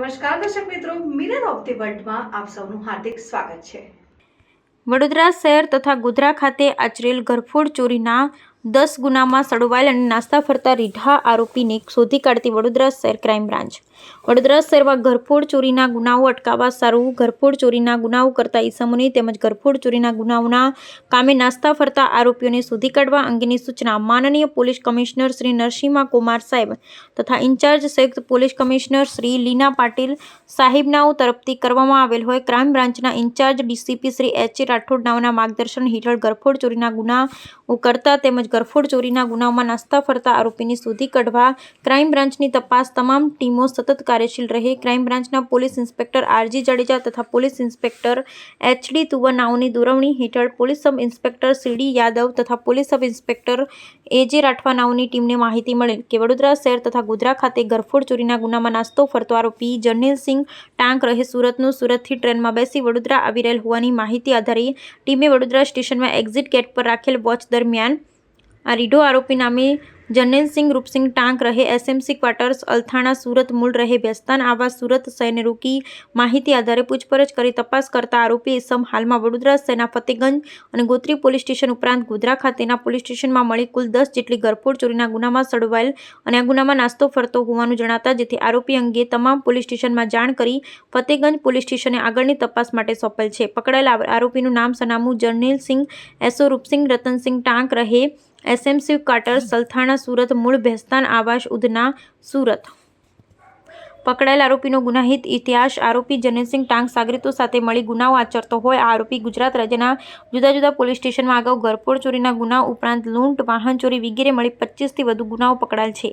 નમસ્કાર દર્શક મિત્રો મિરર ઓફ ધી વર્લ્ડમાં આપ સૌનું હાર્દિક સ્વાગત છે. વડોદરા શહેર તથા ગોધરા ખાતે આચરેલ ઘરફોડ ચોરીના દસ ગુનામાં સડવાયેલ અને નાસ્તા ફરતા રીઢા આરોપીને શોધી કાઢતી વડોદરા શહેર ક્રાઇમ બ્રાન્ચ. વડોદરા શહેરમાં ઘરફોડ ચોરીના ગુનાઓ અટકાવવા સારું, ઘરફોડ ચોરીના ગુનાઓ કરતા ઈસમોની તેમજ ઘરફોડ ચોરીના ગુનાઓના કામે નાસ્તા ફરતા આરોપીઓને શોધી કાઢવા અંગેની સૂચના માનનીય પોલીસ કમિશનર શ્રી નરસિંહા કુમાર સાહેબ તથા ઇન્ચાર્જ સંયુક્ત પોલીસ કમિશનર શ્રી લીના પાટીલ સાહેબનાઓ તરફથી કરવામાં આવેલ હોય. ક્રાઇમ બ્રાન્ચના in-charge DCP Shri H. A. Rathod નામના માર્ગદર્શન હેઠળ ઘરફોડ ચોરીના ગુનાઓ કરતા તેમજ ઘરફોડ ચોરીના ગુનાઓમાં નાસ્તા ફરતા આરોપીને શોધી કાઢવા ક્રાઇમ બ્રાન્ચની તપાસ તમામ ટીમો સતત કાર્યશીલ રહે. ક્રાઇમ બ્રાન્ચના પોલીસ ઇન્સ્પેક્ટર આરજી જાડેજા તથા પોલીસ ઇન્સ્પેક્ટર એચડી તુવરનાઓની દોરવણી હેઠળ police sub inspector C D Yadav તથા પોલીસ સબ ઇન્સ્પેક્ટર એજે રાઠવાનાઓની ટીમને માહિતી મળેલ કે વડોદરા શહેર તથા ગોધરા ખાતે ઘરફોડ ચોરીના ગુનામાં નાસ્તો ફરતો આરોપી જર્નેલસિંહ ટાંક રહે સુરતનું. સુરતથી ટ્રેનમાં બેસી વડોદરા આવી રહેલ હોવાની માહિતી આધારે ટીમે વડોદરા સ્ટેશનમાં એક્ઝિટ ગેટ પર રાખેલ વોચ દરમિયાન આ રીઢો આરોપી નામે જર્નેલસિંહ રૂપસિંહ ટાંક રહે. એસએમસી ક્વાર્ટર્સ, અલથાણા, સુરત મૂળ રહે. બેસ્તાન આવા સુરત શહેરને રોકી માહિતી આધારે પૂછપરછ કરી તપાસ કરતા આરોપી ઇસમ હાલમાં વડોદરા શહેરના ફતેગંજ અને ગોત્રી પોલીસ સ્ટેશન ઉપરાંત ગોધરા ખાતેના પોલીસ સ્ટેશનમાં મળી કુલ દસ જેટલી ગરફોડ ચોરીના ગુનામાં સડવાયેલ અને આ ગુનામાં નાસ્તો ફરતો હોવાનું જણાતા જેથી આરોપી અંગે તમામ પોલીસ સ્ટેશનમાં જાણ કરી ફતેગંજ પોલીસ સ્ટેશને આગળની તપાસ માટે સોંપેલ છે. પકડાયેલા આરોપીનું નામ સનામું જર્નેલસિંહ એસો રૂપસિંહ, રતનસિંહ ટાંક રહે. એસએમસી ક્વાર્ટર સલથાણા સુરત મૂળ ભેસ્તાન આવાસ ઉધના સુરત. પકડાયેલ આરોપીનો ગુનાહિત ઇતિહાસ, આરોપી જનરસિંહ ટાંગ સાગરીતો સાથે મળી ગુનાઓ આચરતો હોય, આ આરોપી ગુજરાત રાજ્યના જુદા જુદા પોલીસ સ્ટેશનમાં અગાઉ ઘરફોડ ચોરીના ગુનાઓ ઉપરાંત લૂંટ, વાહન ચોરી વગેરે મળી પચીસથી વધુ ગુનાઓ પકડાયેલ છે.